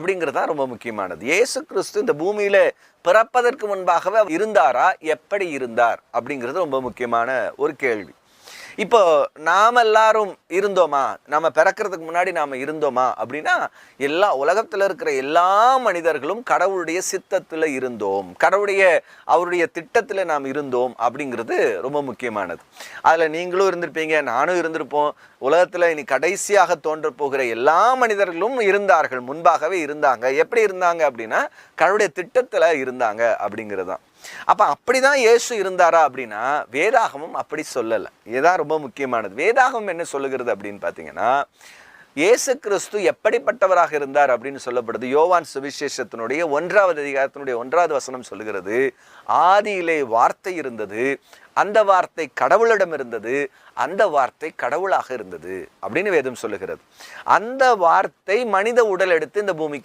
அப்படிங்கிறது தான் ரொம்ப முக்கியமானது. இயேசு கிறிஸ்து இந்த பூமியில பிறப்பதற்கு முன்பாகவே அவர் இருந்தாரா? எப்படி இருந்தார்? அப்படிங்கிறது ரொம்ப முக்கியமான ஒரு கேள்வி. இப்போ நாம் எல்லாரும் இருந்தோமா? நம்ம பிறக்கிறதுக்கு முன்னாடி நாம் இருந்தோமா? அப்படின்னா எல்லா உலகத்தில் இருக்கிற எல்லா மனிதர்களும் கடவுளுடைய சித்தத்தில் இருந்தோம். கடவுளுடைய அவருடைய திட்டத்தில் நாம் இருந்தோம் அப்படிங்கிறது ரொம்ப முக்கியமானது. அதில் நீங்களும் இருந்திருப்பீங்க நானும் இருந்திருப்போம். உலகத்தில் இனி கடைசியாக தோன்ற போகிற எல்லா மனிதர்களும் இருந்தார்கள் முன்பாகவே இருந்தாங்க. எப்படி இருந்தாங்க அப்படின்னா கடவுளுடைய திட்டத்தில் இருந்தாங்க அப்படிங்கிறது தான் அப்போ அப்படிதான் இயேசு இருந்தாரா அப்படின்னா வேதாகமும் அப்படி சொல்லலை. இதுதான் ரொம்ப முக்கியமானது. வேதாகமம் என்ன சொல்லுகிறது அப்படின்னு பார்த்தீங்கன்னா இயேசு கிறிஸ்து எப்படிப்பட்டவராக இருந்தார் அப்படின்னு சொல்லப்படுது. யோவான் சுவிசேஷத்தினுடைய ஒன்றாவது அதிகாரத்தினுடைய ஒன்றாவது வசனம் சொல்லுகிறது ஆதியிலே வார்த்தை இருந்தது அந்த வார்த்தை கடவுளிடம் இருந்தது அந்த வார்த்தை கடவுளாக இருந்தது அப்படின்னு வேதம் சொல்லுகிறது. அந்த வார்த்தை மனித உடல் எடுத்து இந்த பூமிக்கு